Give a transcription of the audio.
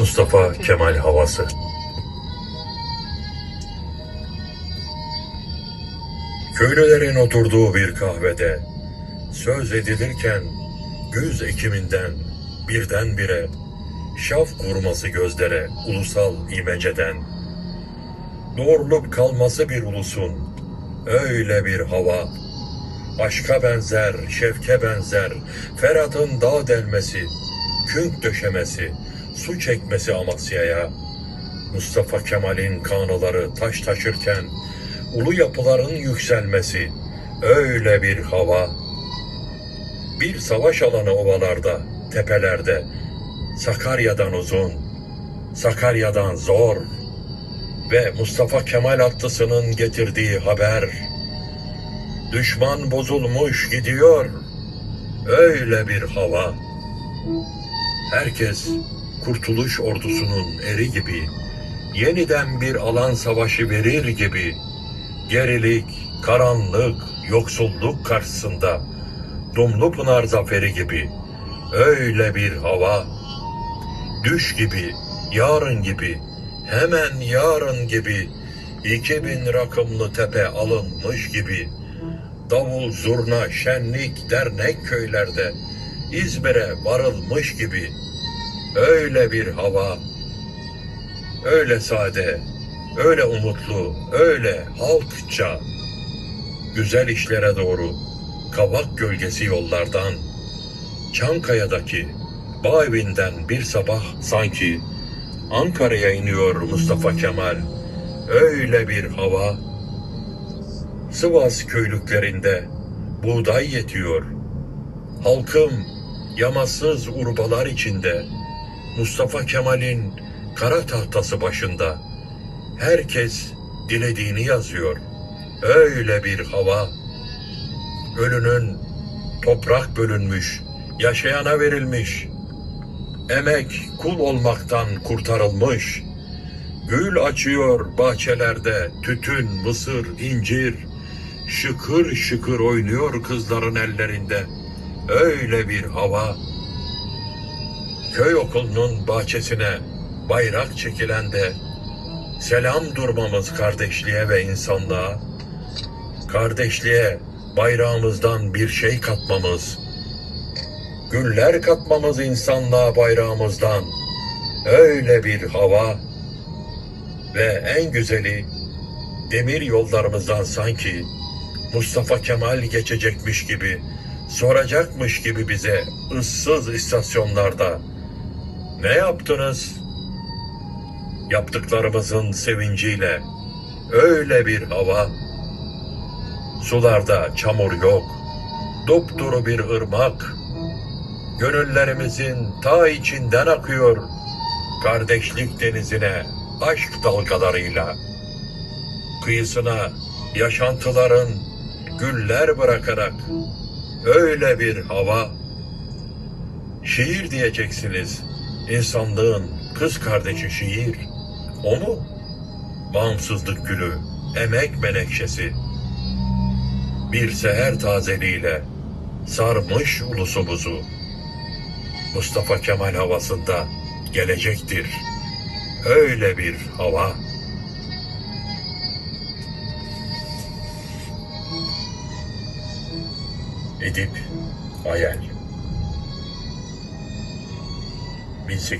Mustafa Kemal havası. Köylülerin oturduğu bir kahvede söz edilirken güz ekiminden birdenbire şaf kurması gözlere ulusal imeceden doğrulup kalması bir ulusun öyle bir hava aşka benzer, şevke benzer, Ferhat'ın dağ delmesi, künk döşemesi, su çekmesi Amasya'ya, Mustafa Kemal'in kanıları taş taşırken, ulu yapıların yükselmesi, öyle bir hava, bir savaş alanı ovalarda, tepelerde, Sakarya'dan uzun, Sakarya'dan zor ve Mustafa Kemal atlısının getirdiği haber, Düşman bozulmuş gidiyor. Öyle bir hava. Herkes kurtuluş ordusunun eri gibi, yeniden bir alan savaşı verir gibi, gerilik, karanlık, yoksulluk karşısında, Dumlu Pınar zaferi gibi, öyle bir hava, düş gibi, yarın gibi, hemen yarın gibi, 2000 rakımlı tepe alınmış gibi, davul, zurna, şenlik, dernek köylerde İzmir'e varılmış gibi öyle bir hava, öyle sade, öyle umutlu, öyle halkça güzel işlere doğru kavak gölgesi yollardan Çankaya'daki bağ evinden bir sabah sanki Ankara'ya iniyor Mustafa Kemal. Öyle bir hava, Sivas köylüklerinde buğday yetiyor. Halkım yamasız urbalar içinde Mustafa Kemal'in kara tahtası başında herkes dilediğini yazıyor. Öyle bir hava. Ölünün toprak bölünmüş, yaşayana verilmiş. Emek kul olmaktan kurtarılmış. Gül açıyor bahçelerde, tütün, mısır, incir. Şıkır şıkır oynuyor kızların ellerinde. Öyle bir hava. Köy okulunun bahçesine bayrak çekilende selam durmamız kardeşliğe ve insanlığa. Kardeşliğe bayrağımızdan bir şey katmamız. Güller katmamız insanlığa bayrağımızdan. Öyle bir hava ve en güzeli demir yollarımızdan sanki Mustafa Kemal geçecekmiş gibi, soracakmış gibi bize ıssız istasyonlarda ne yaptınız? Yaptıklarımızın sevinciyle öyle bir hava, sularda çamur yok, dupduru bir ırmak, gönüllerimizin ta içinden akıyor kardeşlik denizine aşk dalgalarıyla. Kıyısına yaşantıların güller bırakarak öyle bir hava. Şiir diyeceksiniz. insanlığın kız kardeşi şiir. O mu? Bağımsızlık gülü, emek menekşesi. Bir seher tazeliğiyle sarmış ulusumuzu. Mustafa Kemal havasında gelecektir. Öyle bir hava. Edip Ayel 1800